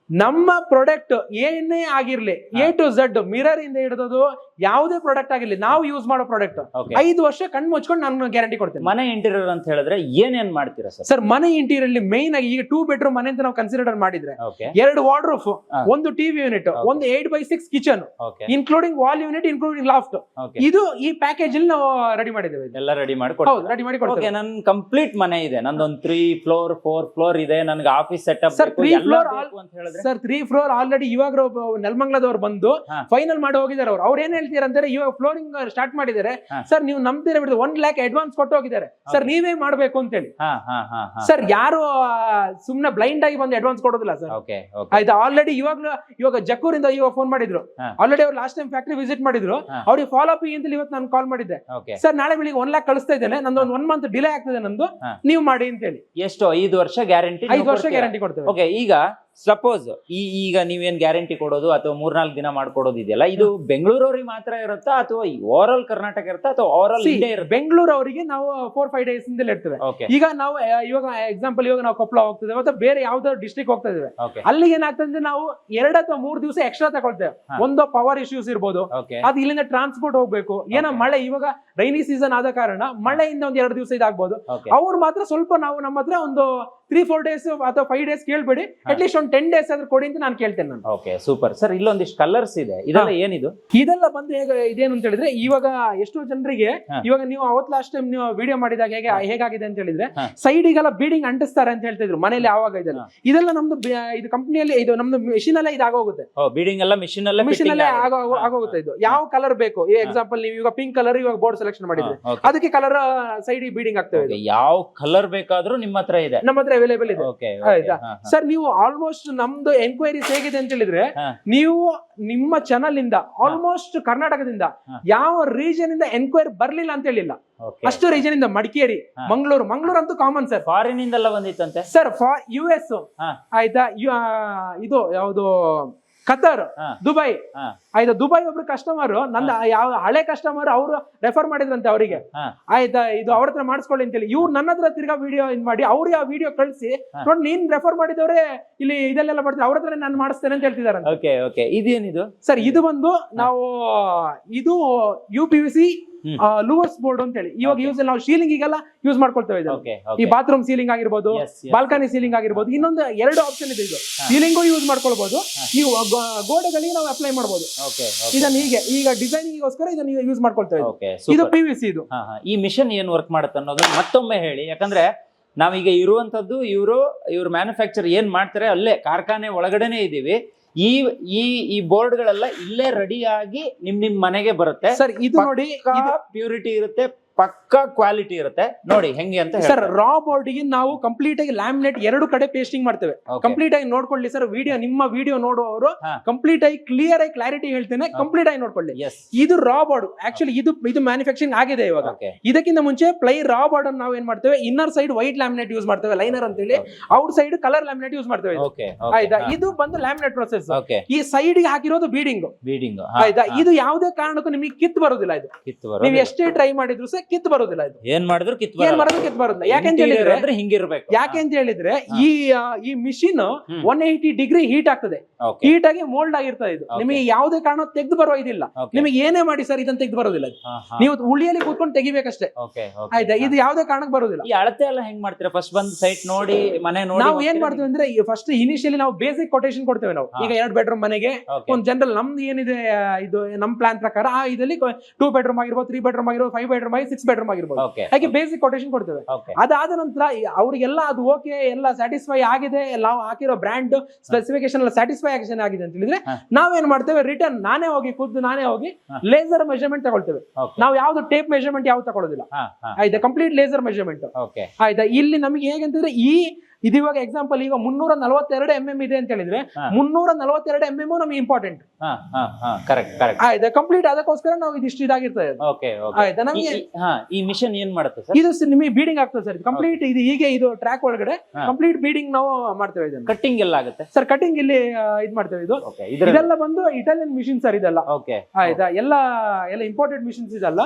Speaker 2: ನಮ್ಮ ಪ್ರಾಡಕ್ಟ್ ಏನೇ ಆಗಿರ್ಲಿ ಎ ಟು ಝಡ್ ಮಿರರ್ ಇಂದ ಹಿಡಿದದು ಯಾವುದೇ ಪ್ರಾಡಕ್ಟ್ ಆಗಿರ್ಲಿ ನಾವು ಯೂಸ್ ಮಾಡೋ ಪ್ರಾಡಕ್ಟ್ ಐದು ವರ್ಷ ಕಣ್ಣು ಮುಚ್ಕೊಂಡು ನಾನು ಗ್ಯಾರಂಟಿ ಕೊಡ್ತೇನೆ.
Speaker 1: ಮನೆ ಇಂಟೀರಿಯರ್ ಅಂತ ಹೇಳಿದ್ರೆ ಏನೇನ್ ಮಾಡ್ತೀರಾ ಸರ್?
Speaker 2: ಸರ್ ಮನೆ ಇಂಟೀರಿಯರ್ ಅಲ್ಲಿ ಮೇನ್ ಆಗಿ ಈಗ ಟೂ ಬೆಡ್ರೂಮ್ ಮನೆ ಅಂತ ನಾವು ಕನ್ಸಿಡರ್ ಮಾಡಿದ್ರೆ
Speaker 1: ಓಕೆ
Speaker 2: ಎರಡು ವಾರ್ಡ್ರೂಫ್
Speaker 1: ಹಾ.
Speaker 2: ಒಂದು ಟಿವಿ ಯೂನಿಟ್
Speaker 1: Okay.
Speaker 2: ಒಂದು eight by six kitchen
Speaker 1: okay
Speaker 2: including wall unit including loft
Speaker 1: okay
Speaker 2: ಇದು ಈ ಪ್ಯಾಕೇಜ್ ಅಲ್ಲಿ ನಾವು ರೆಡಿ ಮಾಡಿದ್ದೇವೆ ಇದು.
Speaker 1: ಎಲ್ಲ ರೆಡಿ ಮಾಡಿ
Speaker 2: ಹೌದು ರೆಡಿ ಮಾಡಿ
Speaker 1: ಓಕೆ
Speaker 2: ಕೊಡ್ತೇವೆ
Speaker 1: ನನ್ ಕಂಪ್ಲೀಟ್ ಮನೆ ಇದೆ. ನಂದೊಂದು ತ್ರೀ ಫ್ಲೋರ್ ಫೋರ್ ಫ್ಲೋರ್ ಇದೆ. ನನ್ಗೆ office setup
Speaker 2: Sir, three floor
Speaker 1: ಅಂತ ಹೇಳಿದ್ರೆ?
Speaker 2: ಸರ್ ತ್ರೀ ಫ್ಲೋರ್ ಆಲ್ರೆಡಿ ಇವಾಗ ನೆಲಮಂಗ್ಲದವ್ರು ಬಂದು
Speaker 1: ಹಾ.
Speaker 2: ಫೈನಲ್ ಮಾಡಿ ಹೋಗಿದ್ದಾರೆ ಅವ್ರು. ಅವ್ರು ಏನ್ ಹೇಳ್ತೀರಾ ಅಂದ್ರೆ ಇವಾಗ ಫ್ಲೋರಿಂಗ್ ಸ್ಟಾರ್ಟ್ ಮಾಡಿದ್ದಾರೆ. ಸರ್ ನೀವು ನಂಬ್ತೀರಾ ಬಿಡಿದ್ರೆ ಒನ್ ಲ್ಯಾಕ್ ಅಡ್ವಾನ್ಸ್ ಕೊಟ್ಟು ಹೋಗಿದ್ದಾರೆ. ಸರ್ ನೀವೇ ಮಾಡ್ಬೇಕು ಅಂತೇಳಿ. ಸರ್ ಯಾರು ಸುಮ್ನೆ ಬ್ಲೈಂಡ್ ಆಗಿ ಬಂದು ಅಡ್ವಾನ್ಸ್ ಕೊಡೋದಿಲ್ಲ ಸರ್ ಆಯ್ತಾ? ಆಲ್ರೆಡಿ ಇವಾಗ್ಲೂ ಇವಾಗ ಜಕ್ಕೂರಿಂದ ಇವಾಗ ಫೋನ್ ಮಾಡಿದ್ರು. ಆಲ್ರೆಡಿ ಅವ್ರು ಲಾಸ್ಟ್ ಟೈಮ್ ಫ್ಯಾಕ್ಟ್ರಿ ವಿಸಿಟ್ ಮಾಡಿದ್ರು. ಅವ್ರಿಗೆ ಫಾಲೋ ಅಪ್ ಅಂತ ಇವತ್ತು ನಾನು ಕಾಲ್ ಮಾಡಿದ್ದೆ. ಸರ್ ನಾಳೆ ಬೆಳಿಗ್ಗೆ ಒನ್ ಲ್ಯಾಕ್ ಕಳಿಸ್ತಾ ಇದ್ದೇನೆ. ನಂದು ಒಂದು ಒನ್ ಮಂತ್ ಡಿಲೇ ಆಗ್ತದೆ ನಂದು. ನೀವು ಮಾಡಿ ಅಂತ ಹೇಳಿ
Speaker 1: ಎಷ್ಟು? ಐದು ವರ್ಷ ಗ್ಯಾರಂಟಿ
Speaker 2: ಐದು ವರ್ಷ ಗ್ಯಾರಂಟಿ ಕೊಡ್ತೇವೆ.
Speaker 1: ಓಕೆ ಈಗ ಸಪೋಸ್ ಈ ಈಗ ನೀವೇನ್ ಗ್ಯಾರಂಟಿ ಕೊಡೋದು ಅಥವಾ ಮೂರ್ನಾಲ್ಕು ದಿನ ಮಾಡ್ಕೊಡೋದು ಇದೆಯಲ್ಲ ಇದು ಬೆಂಗಳೂರವ್ರಿಗೆ ಮಾತ್ರ ಇರುತ್ತಾ ಅಥವಾ ಓವರ್ ಆಲ್ ಕರ್ನಾಟಕ ಇರುತ್ತಾ ಅಥವಾ ಓವರ್ ಆಲ್ ಇಂಡಿಯಾ ಇರುತ್ತೆ?
Speaker 2: ಬೆಂಗಳೂರು ಅವರಿಗೆ ನಾವು ಫೋರ್ ಫೈವ್ ಡೇಸ್ ಇಂದಲೇ ಇರ್ತೇವೆ. ಈಗ ನಾವು ಇವಾಗ ಎಕ್ಸಾಂಪಲ್ ಇವಾಗ ನಾವು ಕೊಪ್ಪಳ ಹೋಗ್ತಿದ್ದೇವೆ ಅಥವಾ ಬೇರೆ ಯಾವ್ದಾದ್ರು ಡಿಸ್ಟ್ರಿಕ್ಟ್ ಹೋಗ್ತಾ ಇದ್ದೇವೆ. ಅಲ್ಲಿ ಏನಾಗ್ತದೆ ನಾವು ಎರಡು ಅಥವಾ ಮೂರು ದಿವಸ ಎಕ್ಸ್ಟ್ರಾ ತಗೊಳ್ತೇವೆ. ಒಂದು ಪವರ್ ಇಶ್ಯೂಸ್ ಇರ್ಬೋದು. ಅದು ಇಲ್ಲಿಂದ ಟ್ರಾನ್ಸ್ಪೋರ್ಟ್ ಹೋಗ್ಬೇಕು. ಏನೋ ಮಳೆ ಇವಾಗ ರೈನಿ ಸೀಸನ್ ಆದ ಕಾರಣ ಮಳೆಯಿಂದ ಒಂದ್ ಎರಡು ದಿವಸ ಇದಾಗ್ಬೋದು. ಅವ್ರು ಮಾತ್ರ ಸ್ವಲ್ಪ ನಾವು ನಮ್ಮ ಹತ್ರ ಒಂದು ತ್ರೀ ಫೋರ್ ಡೇಸ್ ಅಥವಾ ಫೈವ್ ಡೇಸ್ ಕೇಳಬೇಡಿ. ಅಟ್ಲೀಸ್ಟ್ ಒಂದು ಟೆನ್ ಡೇಸ್ ಆದ್ರೂ ಕೊಡಿ ಅಂತ ನಾನು ಕೇಳ್ತೇನೆ ನಾನು.
Speaker 1: ಓಕೆ ಸೂಪರ್ ಸರ್ ಇಲ್ಲೊಂದಿಷ್ಟು ಕಲರ್ಸ್ ಇದೆ. ಇದೆಲ್ಲ ಏನಿದು?
Speaker 2: ಇದೆಲ್ಲ ಬಂದು ಹೇಗೆ ಇದೇನು ಅಂತ ಹೇಳಿದ್ರೆ ಇವಾಗ ಎಷ್ಟೋ ಜನರಿಗೆ. ಇವಾಗ ನೀವು ಅವತ್ ಲಾಸ್ಟ್ ಟೈಮ್ ನೀವು ವಿಡಿಯೋ ಮಾಡಿದಾಗ ಹೇಗೆ ಹೇಗಾಗಿದೆ ಅಂತ ಹೇಳಿದ್ರೆ. ಸೈಡಿಗೆಲ್ಲ ಬೀಡಿಂಗ್ ಅಂಟಿಸ್ತಾರೆ ಅಂತ ಹೇಳ್ತಿದ್ರು ಮನೇಲಿ ಯಾವಾಗ ಇದೆಲ್ಲ. ಇದೆಲ್ಲ ನಮ್ದು ಇದು ಕಂಪ್ನಿಯಲ್ಲಿ ಇದು ನಮ್ದು ಮಿಷಿನ್ ಅಲ್ಲೇ ಇದು ಆಗೋಗುತ್ತೆ.
Speaker 1: ಓ ಬೀಡಿಂಗ್ ಎಲ್ಲ ಮಿಷಿನ್ ಅಲ್ಲೇ
Speaker 2: ಮಿಷಿನ್ ಅಲ್ಲೇ ಆಗೋಗುತ್ತೆ ಇದು. ಯಾವ ಕಲರ್ ಬೇಕು? ಈ ಎಕ್ಸಾಂಪಲ್ ನೀವು ಇವಾಗ ಪಿಂಕ್ ಕಲರ್ ಇವಾಗ ಬೋರ್ಡ್ ಸೆಲೆಕ್ಷನ್ ಮಾಡಿದ್ರೆ. ಅದಕ್ಕೆ ಕಲರ್ ಸೈಡ್ ಬೀಡಿಂಗ್ ಆಗ್ತವೆ ಇದು.
Speaker 1: ಯಾವ ಕಲರ್ ಬೇಕಾದ್ರೂ ನಿಮ್ಮ ಹತ್ರ ಇದೆ.
Speaker 2: ನಮ್ಮ ಹತ್ರ ಅವೈಲೇಬಲ್ ಇದೆ. ಆಯ್ತಾ? ಸರ್ ನೀವು ಆಲ್ಮೋಸ್ಟ್ ನಮ್ದು ಎನ್ಕ್ವೈರೀಸ್ ಹೇಗಿದೆ ಅಂತ ಹೇಳಿದ್ರೆ ನೀವು ನಿಮ್ಮ ಚಾನಲ್ ಇಂದ ಆಲ್ಮೋಸ್ಟ್ ಕರ್ನಾಟಕದಿಂದ ಯಾವ ರೀಜನ್ ಇಂದ ಎನ್ಕ್ವೈರಿ ಬರ್ಲಿಲ್ಲ ಅಂತ ಹೇಳಿಲ್ಲ. ಅಷ್ಟು ರೀಜನ್ ಇಂದ ಮಡಿಕೇರಿ. ಮಂಗಳೂರು ಮಂಗಳೂರು ಅಂತೂ ಕಾಮನ್ ಸರ್
Speaker 1: ಫಾರಿನ್ ಇಂದೆಲ್ಲ ಬಂದಿತ್ತಂತೆ?
Speaker 2: ಸರ್ ಫಾರ್ ಯು ಎಸ್ ಆಯ್ತಾ? ಇದು ಯಾವುದು ಕತಾರ್ ದುಬೈ. ಆಯ್ತಾ ದುಬೈ ಒಬ್ರು ಕಸ್ಟಮರ್ ನನ್ನ ಯಾವ ಹಳೆ ಕಸ್ಟಮರ್ ಅವರು ರೆಫರ್ ಮಾಡಿದ್ರಂತೆ ಅವರಿಗೆ. ಆಯ್ತಾ ಇದು ಅವ್ರ ಹತ್ರ ಮಾಡಿಸ್ಕೊಳ್ಳಿ ಅಂತೇಳಿ. ಇವ್ರು ನನ್ನ ಹತ್ರ ತಿರ್ಗಾ ವಿಡಿಯೋ ಇದ್ ಮಾಡಿ ಅವ್ರಿಗೆ ಆ ವಿಡಿಯೋ ಕಳಿಸಿ ನೋಡಿ ನೀನ್ ರೆಫರ್ ಮಾಡಿದವ್ರೆ ಇಲ್ಲಿ ಇದೆಲ್ಲ ಮಾಡ್ತಾರೆ ಅವ್ರ ಹತ್ರ ನಾನು ಮಾಡಿಸ್ತೇನೆ ಅಂತ ಹೇಳ್ತಿದ್ದಾರೆ
Speaker 1: ಓಕೆ ಓಕೆ ಇದೇನಿದು?
Speaker 2: ಸರ್ ಇದು ಬಂದು ನಾವು ಇದು U P V C. Louvers board ಅಂತ ಹೇಳಿ ಇವಾಗ. ಯೂಸ್ ನಾವು ಸೀಲಿಂಗ್ ಈಗೆಲ್ಲ ಯೂಸ್ ಮಾಡ್ಕೊಳ್ತೇವೆ ಈ ಬಾತ್ರೂಮ್ ಸೀಲಿಂಗ್ ಆಗಿರ್ಬೋದು ಬಾಲ್ಕನಿ ಸೀಲಿಂಗ್ ಆಗಿರ್ಬೋದು ಇನ್ನೊಂದು ಎರಡು ಆಪ್ಷನ್ ಇದೆ ಇದು. ಸೀಲಿಂಗು ಯೂಸ್ ಮಾಡ್ಕೊಳ್ಬಹುದು. ನೀವು ಗೋಡೆಗಳಿಗೆ ನಾವು ಅಪ್ಲೈ ಮಾಡಬಹುದು ಇದನ್ನ ಹೀಗೆ ಈಗ ಡಿಸೈನಿಗೋಸ್ಕರ ಇದನ್ನ ಯೂಸ್ ಮಾಡ್ಕೊಳ್ತೇವೆ ಇದು. ಪಿ ವಿ ಸಿ ಇದು.
Speaker 1: ಈ ಮಿಷನ್ ಏನ್ ವರ್ಕ್ ಮಾಡುತ್ತೆ ಅನ್ನೋದು ಮತ್ತೊಮ್ಮೆ ಹೇಳಿ. ಯಾಕಂದ್ರೆ ನಾವೀಗ ಇರುವಂತದ್ದು ಇವರು ಇವ್ರ ಮ್ಯಾನುಫ್ಯಾಕ್ಚರ್ ಏನ್ ಮಾಡ್ತಾರೆ ಅಲ್ಲೇ ಕಾರ್ಖಾನೆ ಒಳಗಡೆನೆ ಇದೀವಿ ಈ ಈ ಈ ಬೋರ್ಡ್ಗಳೆಲ್ಲ ಇಲ್ಲೇ ರೆಡಿ ಆಗಿ ನಿಮ್ ನಿಮ್ ಮನೆಗೆ ಬರುತ್ತೆ.
Speaker 2: ಸರ್ ಇದು ನೋಡಿ
Speaker 1: ಪ್ಯೂರಿಟಿ ಇರುತ್ತೆ. ಪಕ್ಕಾ ಕ್ವಾಲಿಟಿ ಇರುತ್ತೆ. ನೋಡಿ ಹೆಂಗೆ ಅಂತ
Speaker 2: ಸರ್ ರಾ ಬಾಡಿಗೆ ನಾವು ಕಂಪ್ಲೀಟ್ ಆಗಿ ಲ್ಯಾಮಿನೇಟ್ ಎರಡು ಕಡೆ ಪೇಸ್ಟಿಂಗ್ ಮಾಡ್ತೇವೆ. ಕಂಪ್ಲೀಟ್ ಆಗಿ ನೋಡ್ಕೊಳ್ಳಿ ಸರ್ ವಿಡಿಯೋ ನಿಮ್ಮ ವಿಡಿಯೋ ನೋಡುವವರು. ಕಂಪ್ಲೀಟ್ ಆಗಿ ಕ್ಲಿಯರ್ ಆಗಿ ಕ್ಲಾರಿಟಿ ಹೇಳ್ತೇನೆ ಕಂಪ್ಲೀಟ್ ಆಗಿ ನೋಡ್ಕೊಳ್ಳಿ. ಇದು ರಾ ಬಾರ್ಡ್ ಆಕ್ಚುಲಿ ಇದು ಇದು ಮ್ಯಾನುಫ್ಯಾಕ್ಚರಿಂಗ್ ಆಗಿದೆ ಇವಾಗ. ಇದಕ್ಕಿಂತ ಮುಂಚೆ ಪ್ಲೈ ರಾ ಬಾರ್ಡ್ ಅನ್ನು ನಾವು ಏನ್ ಮಾಡ್ತೇವೆ inner side white laminate use ಮಾಡ್ತೇವೆ ಲೈನರ್ ಅಂತ ಹೇಳಿ outside colour laminate use ಮಾಡ್ತೇವೆ ಆಯ್ತಾ? ಇದು ಬಂದು ಲ್ಯಾಮಿನೇಟ್ ಪ್ರೊಸೆಸ್ ಈ ಸೈಡ್ಗೆ ಹಾಕಿರೋದು ಬೀಡಿಂಗ್
Speaker 1: ಬೀಡಿಂಗ್
Speaker 2: ಆಯ್ತಾ? ಇದು ಯಾವುದೇ ಕಾರಣಕ್ಕೂ ನಿಮಗೆ ಕಿತ್ ಬರೋದಿಲ್ಲ ಇದು. ನೀವು ಎಷ್ಟೇ ಟ್ರೈ ಮಾಡಿದ್ರು ಸಹ ಕಿತ್ ಬರೋದಿಲ್ಲ ಇದು.
Speaker 1: ಏನ್ ಮಾಡಿದ್ರು ಕಿತ್
Speaker 2: ಏನ್
Speaker 1: ಮಾಡಿದ್ರು
Speaker 2: ಮಾಡೋದು ಕಿತ್ ಬರೋದಿಲ್ಲ ಯಾಕೆಂತ ಹೇಳಿದ್ರೆ
Speaker 1: ಅಂದ್ರೆ ಹಿಂಗಿರ್ಬೇಕು.
Speaker 2: ಯಾಕೆ ಅಂತ ಹೇಳಿದ್ರೆ ಈ ಈ machine. One eighty degree heat ಆಗ್ತದೆ. ಹೀಟ್ ಆಗಿ ಮೋಲ್ಡ್ ಆಗಿರ್ತದೆ ಇದು. ನಿಮಗೆ ಯಾವುದೇ ಕಾರಣ ತೆಗೆದು ಬರೋ ಇದಿಲ್ಲ. ನಿಮಗೆ ಏನೇ ಮಾಡಿ ಸರ್ ಇದನ್ನ ತೆಗೆದು ಬರೋದಿಲ್ಲ ನೀವು ಉಳಿಯಲ್ಲಿ ಕೂತ್ಕೊಂಡು ತೆಗಿಬೇಕಷ್ಟೇ. ಆಯ್ತಾ? ಇದು ಯಾವುದೇ ಕಾರಣಕ್ಕೆ ಬರೋದಿಲ್ಲ.
Speaker 1: ಈ ಅಳತೆ ಎಲ್ಲ ಹೆಂಗ್ ಮಾಡ್ತೀರಾ? ಫಸ್ಟ್ ಬಂದ್ ಸೈಟ್ ನೋಡಿ ಮನೆ ನೋಡಿ
Speaker 2: ನಾವು ಏನ್ ಮಾಡ್ತೀವಿ ಅಂದ್ರೆ ಫಸ್ಟ್ ಇನಿಷಿಯಲಿ ನಾವು ಬೇಸಿಕ್ ಕೊಟೇಶನ್ ಕೊಡ್ತೇವೆ ನಾವು. ಈಗ ಎರಡು ಬೆಡ್ರೂಮ್ ಮನೆಗೆ.
Speaker 1: ಒಂದ್
Speaker 2: ಒಂದು ಜನರಲ್ ನಮ್ದು ಏನಿದೆ ಇದು ನಮ್ ಪ್ಲಾನ್ ಪ್ರಕಾರ ಆ ಇದರಲ್ಲಿ ಟೂ ಬೆಡ್ರೂಮ್ ಆಗಿರ್ಬೋದು ತ್ರೀ ಬೆಡ್ರೂಮ್ ಆಗಿರ್ಬೋದು ಫೈವ್ ಬೆಡ್ರೂಮ್ ಆಗಿ ಸಿಕ್ಸ್ ಬೆಡ್ರೂಮ್ ಆಗಿರ್ಬೋದು. ಹಾಗೆ ಬೇಸಿಕ್ ಕೊಟೇಶನ್ ಕೊಡ್ತೇವೆ. ಅದಾದ ನಂತರ ಅವರಿಗೆಲ್ಲ ಅದು ಓಕೆ ಎಲ್ಲ ಸ್ಯಾಟಿಸ್ಫೈ ಆಗಿದೆ ನಾವು ಹಾಕಿರೋ ಬ್ರ್ಯಾಂಡ್ ಸ್ಪೆಸಿಫಿಕೇಶನ್ ಎಲ್ಲ ಸ್ಯಾಟಿಸ್ಫೈ ಆಕ್ಷನ್ ಆಗಿದೆ ಅಂತ ಹೇಳಿದ್ರೆ. ನಾವೇನ್ ಮಾಡ್ತೇವೆ? ರಿಟರ್ನ್ ನಾನೇ ಹೋಗಿ ಖುದ್ದು ನಾನೇ ಹೋಗಿ ಲೇಸರ್ ಮೆಜರ್ಮೆಂಟ್ ತಗೊಳ್ತೇವೆ. ನಾವು ಯಾವ್ದು ಟೇಪ್ ಮೆಜರ್ಮೆಂಟ್ ಯಾವ್ದು ತಗೊಳ್ಳೋದಿಲ್ಲ ಆಯ್ತಾ? ಕಂಪ್ಲೀಟ್ ಲೇಸರ್ ಮೆಜರ್ಮೆಂಟ್
Speaker 1: ಓಕೆ
Speaker 2: ಆಯ್ತಾ? ಇಲ್ಲಿ ನಮಗೆ ಹೇಗಂತಂದ್ರೆ ಈ ಇದು ಇವಾಗ ಎಕ್ಸಾಂಪಲ್ ಈಗ ಮುನ್ನೂರ ನಲವತ್ತೆರಡು ಎಂ ಎಂ ಇದೆ ಅಂತ ಹೇಳಿದ್ರೆ. ಮುನ್ನೂರ ನಲವತ್ತೆರಡು ಎಂ ಎಂ ನಮ್ಗೆ ಇಂಪಾರ್ಟೆಂಟ್ ಆಯ್ತಾ? ಕಂಪ್ಲೀಟ್ ಅದಕ್ಕೋಸ್ಕರ ನಾವು ಇದಿಷ್ಟು ಇದಾಗಿರ್ತದೆ ಆಯ್ತಾ? ನಮಗೆ
Speaker 1: ಈ ಮಿಷನ್ ಏನ್ ಮಾಡುತ್ತೆ
Speaker 2: ಇದು ನಿಮಗೆ ಬೀಡಿಂಗ್ ಆಗ್ತದೆ ಸರ್. ಕಂಪ್ಲೀಟ್ ಇದು ಹೀಗೆ ಇದು ಟ್ರ್ಯಾಕ್ ಒಳಗಡೆ ಕಂಪ್ಲೀಟ್ ಬೀಡಿಂಗ್ ನಾವು ಮಾಡ್ತೇವೆ ಇದನ್ನ.
Speaker 1: ಕಟ್ಟಿಂಗ್ ಎಲ್ಲ ಆಗುತ್ತೆ?
Speaker 2: ಸರ್ ಕಟಿಂಗ್ ಇಲ್ಲಿ ಇದು ಮಾಡ್ತೇವೆ ಇದು. ಇದೆಲ್ಲ ಬಂದು ಇಟಾಲಿಯನ್ ಮಿಷಿನ್ ಸರ್ ಇದೆಲ್ಲ. ಆಯ್ತಾ? ಎಲ್ಲ ಎಲ್ಲ ಇಂಪೋರ್ಟೆಡ್ ಮಿಷಿನ್ಸ್ ಇದೆಲ್ಲ.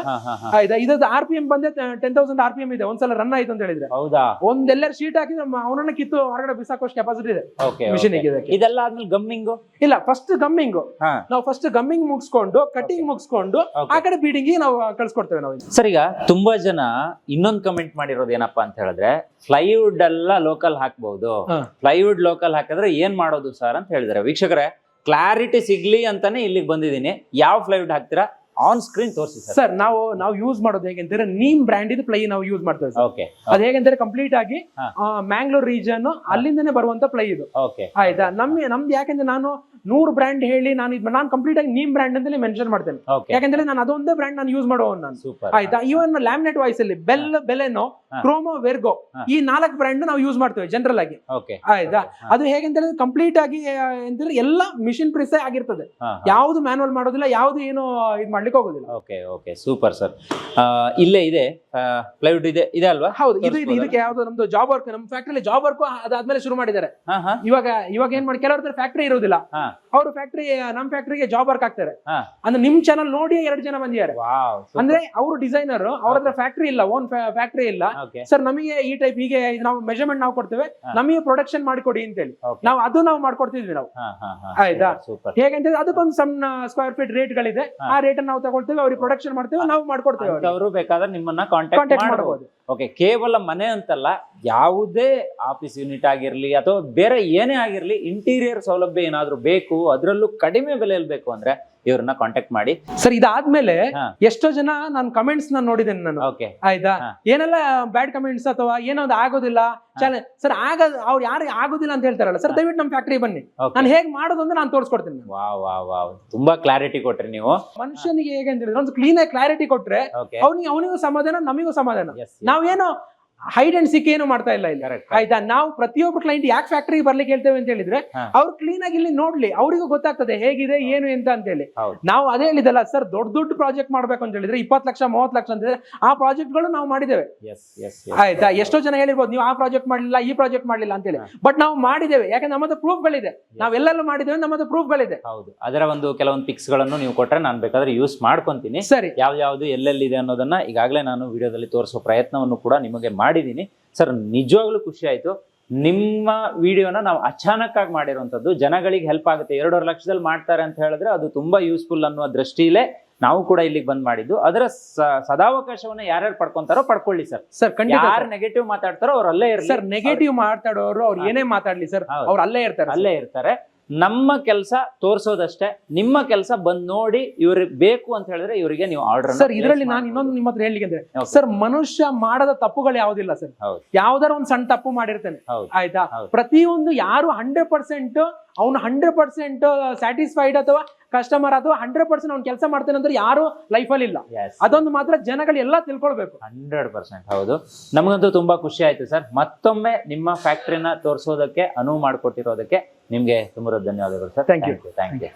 Speaker 2: ಆಯ್ತಾ? ಇದ್ರದ್ದು ಆರ್ ಪಿ ಎಂ ಬಂದೆ ten thousand R P M ಇದೆ. ಒಂದ್ಸಲ ರನ್ ಆಯ್ತು ಅಂತ ಹೇಳಿದ್ರೆ.
Speaker 1: ಹೌದಾ?
Speaker 2: ಒಂದೆಲ್ಲರ ಶೀಟ್ ಹಾಕಿದ್ರೆ ಅವನನ್ನ ಕಿತ್ತು ಹೊರಗಡೆ ಬಿಸಾಕೋಷ್ಟು ಕೆಪಾಸಿಟಿ ಇದೆ. ಮಿಷಿನ್
Speaker 1: ಇದೆಲ್ಲ ಆದ್ಮೇಲೆ ಗಮ್ಮಿಂಗ್
Speaker 2: ಇಲ್ಲ ಫಸ್ಟ್ ಗಮ್ಮಿಂಗ್ ನಾವು ಫಸ್ಟ್ ಗಮ್ಮಿಂಗ್ ಮುಗಿಸ್ಕೊಂಡು ಕಟಿಂಗ್ ಮುಗಿಸ್ಕೊಂಡು. ಆ ಕಡೆ ಬೀಡಿಂಗ್ ನಾವು ಕಳ್ಸಿಕೊಡ್ತೇವೆ ನಾವು ಸರಿಗ
Speaker 1: ಸರ್ ಈಗ ತುಂಬಾ ಜನ ಇನ್ನೊಂದ್ ಕಮೆಂಟ್ ಮಾಡಿರೋದು ಏನಪ್ಪಾ ಅಂತ ಹೇಳಿದ್ರೆ ಫ್ಲೈವುಡ್ ಎಲ್ಲ ಲೋಕಲ್ ಹಾಕ್ಬಹುದು. ಫ್ಲೈವುಡ್ ಲೋಕಲ್ ಹಾಕಿದ್ರೆ ಏನ್ ಮಾಡೋದು ಸರ್ ಅಂತ ಹೇಳಿದ್ರೆ ವೀಕ್ಷಕರೇ ಕ್ಲಾರಿಟಿ ಸಿಗ್ಲಿ ಅಂತಾನೆ ಇಲ್ಲಿಗೆ ಬಂದಿದ್ದೀನಿ. ಯಾವ ಫ್ಲೈವುಡ್ ಹಾಕ್ತೀರಾ? ಆನ್ ಸ್ಕ್ರೀನ್ ತೋರಿಸಿ ಸರ್.
Speaker 2: ನಾವು ನಾವು ಯೂಸ್ ಮಾಡೋದು ಹೇಗೆಂದ್ರೆ ನೀಮ್ ಬ್ರ್ಯಾಂಡ್ ಇದು ಪ್ಲೈ ನಾವು ಯೂಸ್ ಮಾಡ್ತೇವೆ ಅದ್
Speaker 1: ಓಕೆ
Speaker 2: ಅದು ಹೇಗೆಂದ್ರೆ ಕಂಪ್ಲೀಟ್ ಆಗಿ. ಮ್ಯಾಂಗ್ಳೂರ್ ರೀಜನ್ ಅಲ್ಲಿಂದನೇ ಬರುವಂತ ಪ್ಲೈ ಇದು.
Speaker 1: ಓಕೆ
Speaker 2: ಆಯ್ತಾ? ನಮ್ ನಮ್ದು ಯಾಕಂದ್ರೆ ನಾನು ನೂರು ಬ್ರ್ಯಾಂಡ್ ಹೇಳಿ ನಾನು ಇದು ನಾನು ಕಂಪ್ಲೀಟ್ ಆಗಿ ನೀಮ್ ಬ್ರ್ಯಾಂಡ್ ಅಂತಲೇ ಮೆನ್ಷನ್ ಮಾಡ್ತೇನೆ. ಯಾಕಂದ್ರೆ ನಾನು ಅದೊಂದೇ ಬ್ರ್ಯಾಂಡ್ ನಾನು ಯೂಸ್ ಮಾಡುವ ನಾನು.
Speaker 1: ಸೂಪರ್
Speaker 2: ಆಯ್ತಾ? ಇವನ್ ಲ್ಯಾಮಿನೇಟ್ ವಾಯ್ಸ್ ಅಲ್ಲಿ ಬೆಲ್ ಬೆಲೆನೋ ಕ್ರೋಮೋ ವೆರ್ಗೋ ಈ ನಾಲ್ಕು ಬ್ರ್ಯಾಂಡ್ ನಾವು ಯೂಸ್ ಮಾಡ್ತೇವೆ ಜನರಲ್ ಆಗಿ. ಆಯ್ತಾ? ಅದು ಹೇಗೆ ಹೇಳಿದ್ರೆ ಕಂಪ್ಲೀಟ್ ಆಗಿ ಎಲ್ಲ ಮಿಷಿನ್ ಪ್ರಿಸೆ ಆಗಿರ್ತದೆ. ಯಾವ್ದು ಮ್ಯಾನುವಲ್ ಮಾಡೋದಿಲ್ಲ ಯಾವ್ದು ಏನು ಇದು ಮಾಡ್ಲಿಕ್ಕೆ ಹೋಗೋದಿಲ್ಲ.
Speaker 1: ಓಕೆ ಓಕೆ ಸೂಪರ್ ಸರ್ ಇಲ್ಲೇ ಇದೆ. ಪ್ಲೈವುಡ್ ಇದೆ ಇದೆ ಅಲ್ವಾ?
Speaker 2: ಹೌದು ಇದು ಇದು? ಇದಕ್ಕೆ ಯಾವ್ದು ನಮ್ದು ಜಾಬ್ ವರ್ಕ್ ನಮ್ಮ ಫ್ಯಾಕ್ಟ್ರಿ ಜಾಬ್ ವರ್ಕ್ ಅದಾದ್ಮೇಲೆ ಶುರು ಮಾಡಿದ್ದಾರೆ. ಇವಾಗ ಇವಾಗ ಏನ್ ಮಾಡಿ ಕೆಲವ್ರ ಫ್ಯಾಕ್ಟ್ರಿ ಇರೋದಿಲ್ಲ. ಅವರು ಫ್ಯಾಕ್ಟ್ರಿ ನಮ್ ಫ್ಯಾಕ್ಟ್ರಿಗೆ ಜಾಬ್ ವರ್ಕ್ ಆಗ್ತಾರೆ ಅಂದ್ರೆ ನಿಮ್ ಚಾನಲ್ ನೋಡಿ ಎರಡು ಜನ ಬಂದಿದ್ದಾರೆ. ಅಂದ್ರೆ ಅವರು ಡಿಸೈನರ್ ಅವ್ರ ಹತ್ರ ಫ್ಯಾಕ್ಟ್ರಿ ಇಲ್ಲ ಓನ್ ಫ್ಯಾಕ್ಟ್ರಿ ಇಲ್ಲ. ಸರ್ ನಮಗೆ ಈ ಟೈಪ್ ಹೀಗೆ ನಾವು ಮೆಜರ್ಮೆಂಟ್ ನಾವು ಕೊಡ್ತೇವೆ. ನಮಗೆ ಪ್ರೊಡಕ್ಷನ್ ಮಾಡಿಕೊಡಿ ಅಂತೇಳಿ.
Speaker 1: ಹೇಳಿ
Speaker 2: ನಾವು ಅದು ನಾವು ಮಾಡ್ಕೊಡ್ತಿದ್ವಿ ನಾವು. ಆಯ್ತಾ? ಹೇಗಂತ ಅದಕ್ಕೊಂದು ಸಣ್ಣ ಸ್ಕ್ವೇರ್ ಫೀಟ್ ರೇಟ್ ಗಳಿದೆ. ಆ ರೇಟ್ ನಾವು ತಗೊಳ್ತೇವೆ ಅವ್ರಿಗೆ ಪ್ರೊಡಕ್ಷನ್ ಮಾಡ್ತೇವೆ ನಾವು ಮಾಡ್ಕೊಡ್ತೇವೆ
Speaker 1: ಅವರು ಬೇಕಾದ್ರೆ ನಿಮ್ಮನ್ನ ಕಾಂಟ್ಯಾಕ್ಟ್ ಮಾಡಬಹುದು ಓಕೆ ಕೇವಲ ಮನೆ ಅಂತಲ್ಲ ಯಾವುದೇ ಆಫೀಸ್ ಯೂನಿಟ್ ಆಗಿರ್ಲಿ ಅಥವಾ ಬೇರೆ ಏನೇ ಆಗಿರ್ಲಿ ಇಂಟೀರಿಯರ್ ಸೌಲಭ್ಯ ಏನಾದ್ರೂ ಬೇಕು ಅದರಲ್ಲೂ ಕಡಿಮೆ ಬೆಲೆಯಲ್ಲಿ ಬೇಕು ಅಂದ್ರೆ ಇವ್ರನ್ನ ಕಾಂಟ್ಯಾಕ್ಟ್ ಮಾಡಿ.
Speaker 2: ಸರ್ ಇದಾದ್ಮೇಲೆ. ಎಷ್ಟೋ ಜನ ನಾನು ಕಮೆಂಟ್ಸ್ ನಾನು ನೋಡಿದ್ದೇನೆ ನಾನು.
Speaker 1: ಓಕೆ
Speaker 2: ಆಯ್ತಾ? ಏನೆಲ್ಲ ಬ್ಯಾಡ್ ಕಮೆಂಟ್ಸ್ ಅಥವಾ ಏನೋ ಒಂದು ಆಗೋದಿಲ್ಲ ಚಾಲೆಂಜ್ ಸರ್ ಆಗ ಅವ್ರು ಯಾರು ಆಗೋದಿಲ್ಲ ಅಂತ ಹೇಳ್ತಾರಲ್ಲ ಸರ್. ದಯವಿಟ್ಟು ನಮ್ಮ ಫ್ಯಾಕ್ಟ್ರಿ ಬನ್ನಿ. ನಾನು ಹೇಗ್ ಮಾಡೋದು ಅಂತ ನಾನು ತೋರಿಸ್ಕೊಡ್ತೀನಿ.
Speaker 1: ವಾ ವಾ ವಾ ತುಂಬಾ ಕ್ಲಾರಿಟಿ ಕೊಟ್ರಿ ನೀವು.
Speaker 2: ಮನುಷ್ಯನಿಗೆ ಹೇಗೆ ಅಂತ ಹೇಳಿದ್ರೆ ಒಂದು ಕ್ಲೀನ್ ಆಗಿ ಕ್ಲಾರಿಟಿ ಕೊಟ್ರೆ ಅವನಿಗೆ ಅವನಿಗೂ ಸಮಾಧಾನ ನಮಗೂ ಸಮಾಧಾನ. ನಾವೇನೋ ಹೈಡ್ ಅಂಡ್ ಸಿಕ್ ಏನು ಮಾಡ್ತಾ ಇಲ್ಲ ಇಲ್ಲಿ. ಆಯ್ತಾ? ನಾವು ಪ್ರತಿಯೊಬ್ಬ ಕ್ಲೈಂಟ್ ಯಾಕೆ ಫ್ಯಾಕ್ಟರಿ ಬರ್ಲಿಕ್ಕೆ ಹೇಳ್ತೇವೆ ಅಂತ ಹೇಳಿದ್ರೆ. ಅವ್ರು ಕ್ಲೀನ್ ಆಗಿ ಇಲ್ಲಿ ನೋಡ್ಲಿ ಅವರಿಗೂ ಗೊತ್ತಾಗ್ತದೆ ಹೇಗಿದೆ ಏನು ಎಂತ ಅಂತ ಹೇಳಿ. ನಾವು ಅದೇ ಹೇಳಿದಲ್ಲ ಸರ್ ದೊಡ್ಡ ದೊಡ್ಡ ಪ್ರಾಜೆಕ್ಟ್ ಮಾಡ್ಬೇಕು ಅಂತ ಹೇಳಿದ್ರೆ ಇಪ್ಪತ್ತು ಲಕ್ಷ ಮೂವತ್ತು ಲಕ್ಷ ಅಂತ ಹೇಳಿದ್ರೆ ಆ ಪ್ರಾಜೆಕ್ಟ್ಗಳು ನಾವು ಮಾಡಿದ್ದೇವೆ. ಆಯ್ತಾ? ಎಷ್ಟೋ ಜನ ಹೇಳಿರ್ಬೋದು ನೀವು ಆ ಪ್ರಾಜೆಕ್ಟ್ ಮಾಡಲಿಲ್ಲ ಈ ಪ್ರಾಜೆಕ್ಟ್ ಮಾಡಲಿಲ್ಲ ಅಂತ ಹೇಳಿ. ಬಟ್ ನಾವು ಮಾಡಿದ್ದೇವೆ. ಯಾಕಂದ್ರೆ ನಮ್ಮದು ಹತ್ರ ಪ್ರೂಫ್ ಗಳಿದೆ ನಾವೆಲ್ಲರೂ ಮಾಡಿದ್ದೇವೆ ನಮ್ಮ ಹತ್ರ ಪ್ರೂಫ್ ಗಳಿದೆ.
Speaker 1: ಹೌದು. ಅದರ ಒಂದು ಕೆಲವೊಂದು ಪಿಕ್ಸ್ಗಳನ್ನು ನೀವು ಕೊಟ್ರೆ ನಾನು ಬೇಕಾದ್ರೆ ಯೂಸ್ ಮಾಡ್ಕೊಂತೀನಿ.
Speaker 2: ಸರಿ.
Speaker 1: ಯಾವ್ದು ಯಾವ್ದು ಎಲ್ಲೆಲ್ಲಿದೆ ಅನ್ನೋದನ್ನ ಈಗಾಗಲೇ ನಾನು ವಿಡಿಯೋದಲ್ಲಿ ತೋರಿಸೋ ಪ್ರಯತ್ನವನ್ನು ಕೂಡ ನಿಮಗೆ ಮಾಡಿದ್ದೀನಿ. ಸರ್ ನಿಜವಾಗ್ಲೂ ಖುಷಿ ಆಯ್ತು. ನಿಮ್ಮ ವಿಡಿಯೋನ ನಾವು ಅಚಾನಕ್ಕಾಗಿ ಮಾಡಿರುವಂಥದ್ದು ಜನಗಳಿಗೆ ಹೆಲ್ಪ್ ಆಗುತ್ತೆ. ಎರಡೂವರೆ ಲಕ್ಷದಲ್ಲಿ ಮಾಡ್ತಾರೆ ಅಂತ ಹೇಳಿದ್ರೆ ಅದು ತುಂಬಾ ಯೂಸ್ಫುಲ್ ಅನ್ನುವ ದೃಷ್ಟಿಲೇ ನಾವು ಕೂಡ ಇಲ್ಲಿಗೆ ಬಂದ್ ಮಾಡಿದ್ದು. ಅದರ ಸದಾವಕಾಶವನ್ನು ಯಾರ್ಯಾರು ಪಡ್ಕೊಂತಾರೋ ಪಡ್ಕೊಳ್ಳಿ ಸರ್.
Speaker 2: ಸರ್ ಖಂಡಿತ
Speaker 1: ಯಾರು ನೆಗೆಟಿವ್ ಮಾತಾಡ್ತಾರೋ ಅವ್ರು ಅಲ್ಲೇ ಇರ್ತಾರೆ
Speaker 2: ಸರ್ ನೆಗೆಟಿವ್ ಮಾತಾಡೋರು ಅವ್ರು ಏನೇ ಮಾತಾಡ್ಲಿ ಸರ್. ಅವ್ರು ಅಲ್ಲೇ ಇರ್ತಾರೆ
Speaker 1: ಅಲ್ಲೇ ಇರ್ತಾರೆ. ನಮ್ಮ ಕೆಲಸ ತೋರಿಸೋದಷ್ಟೇ. ನಿಮ್ಮ ಕೆಲಸ ಬಂದ್ ನೋಡಿ ಇವ್ರಿಗೆ ಬೇಕು ಅಂತ ಹೇಳಿದ್ರೆ ಇವರಿಗೆ ನೀವು ಆರ್ಡರ್
Speaker 2: ಸರ್ ಇದರಲ್ಲಿ ನಾನು ಇನ್ನೊಂದು ನಿಮ್ಮ ಹತ್ರ ಹೇಳಿಕೆ ಅಂದ್ರೆ ಸರ್ ಮನುಷ್ಯ ಮಾಡದ ತಪ್ಪುಗಳು ಯಾವುದಿಲ್ಲ ಸರ್. ಯಾವ್ದಾರ ಒಂದ್ ಸಣ್ಣ ತಪ್ಪು ಮಾಡಿರ್ತೇನೆ. ಆಯ್ತಾ? ಪ್ರತಿಯೊಂದು ಯಾರು ಹಂಡ್ರೆಡ್ ಪರ್ಸೆಂಟ್ ಅವ್ನು ಹಂಡ್ರೆಡ್ ಪರ್ಸೆಂಟ್ ಸ್ಯಾಟಿಸ್ಫೈಡ್ ಅಥವಾ ಕಸ್ಟಮರ್ ಅಥವಾ ಹಂಡ್ರೆಡ್ ಪರ್ಸೆಂಟ್ ಅವ್ನು ಕೆಲಸ ಮಾಡ್ತಾನೆ ಅಂದ್ರೆ ಯಾರು ಲೈಫಲ್ಲಿ ಇಲ್ಲ. ಅದೊಂದು ಮಾತ್ರ ಜನಗಳು ಎಲ್ಲ ತಿಳ್ಕೊಳ್ಬೇಕು.
Speaker 1: ಹಂಡ್ರೆಡ್ ಪರ್ಸೆಂಟ್ ಹೌದು. ನಮಗಂತೂ ತುಂಬಾ ಖುಷಿ ಆಯ್ತು ಸರ್. ಮತ್ತೊಮ್ಮೆ ನಿಮ್ಮ ಫ್ಯಾಕ್ಟ್ರಿನ ತೋರಿಸೋದಕ್ಕೆ ಅನುವು ಮಾಡಿಕೊಟ್ಟಿರೋದಕ್ಕೆ ನಿಮ್ಗೆ ತುಂಬ ಧನ್ಯವಾದಗಳು sir.
Speaker 2: Thank you
Speaker 1: thank you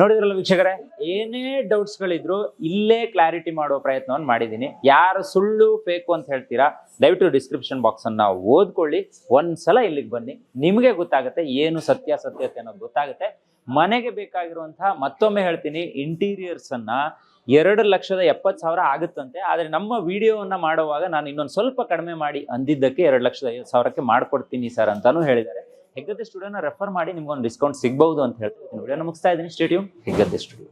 Speaker 1: ನೋಡಿದ್ರಲ್ಲ ವೀಕ್ಷಕರೇ ಏನೇ ಡೌಟ್ಸ್ ಗಳಿದ್ರು ಇಲ್ಲೇ ಕ್ಲಾರಿಟಿ ಮಾಡುವ ಪ್ರಯತ್ನವನ್ನು ಮಾಡಿದ್ದೀನಿ. ಯಾರು ಸುಳ್ಳು ಫೇಕು ಅಂತ ಹೇಳ್ತೀರಾ ದಯವಿಟ್ಟು ಡಿಸ್ಕ್ರಿಪ್ಷನ್ ಬಾಕ್ಸ್ ಅನ್ನ ಓದ್ಕೊಳ್ಳಿ. ಒಂದ್ಸಲ ಇಲ್ಲಿಗೆ ಬನ್ನಿ. ನಿಮಗೆ ಗೊತ್ತಾಗುತ್ತೆ ಏನು ಸತ್ಯ ಸತ್ಯತೆ ಅನ್ನೋದು ಗೊತ್ತಾಗುತ್ತೆ. ಮನೆಗೆ ಬೇಕಾಗಿರುವಂತಹ ಮತ್ತೊಮ್ಮೆ ಹೇಳ್ತೀನಿ ಇಂಟೀರಿಯರ್ಸ್ ಅನ್ನ ಎರಡು ಲಕ್ಷದ ಎಪ್ಪತ್ತು ಸಾವಿರ ಆಗುತ್ತಂತೆ. ಆದರೆ ನಮ್ಮ ವಿಡಿಯೋವನ್ನು ಮಾಡುವಾಗ ನಾನು ಇನ್ನೊಂದು ಸ್ವಲ್ಪ ಕಡಿಮೆ ಮಾಡಿ ಅಂದಿದ್ದಕ್ಕೆ ಎರಡು ಲಕ್ಷದ ಐವತ್ತು ಸಾವಿರಕ್ಕೆ ಮಾಡ್ಕೊಡ್ತೀನಿ ಸರ್ ಅಂತಾನು ಹೇಳಿದ್ದಾರೆ. ಹೆಗ್ಗದ್ದೆ ಸ್ಟುಡಿಯೋನ ರೆಫರ್ ಮಾಡಿ ನಿಮ್ಗೊಂದು ಡಿಸ್ಕೌಂಟ್ ಸಿಗ್ಬಹುದು ಅಂತ ಹೇಳ್ತೀನಿ ವಿಡಿಯೋನ ಮುಗಿಸ್ತಾ ಇದ್ದೀನಿ. Stadium Heggadde studio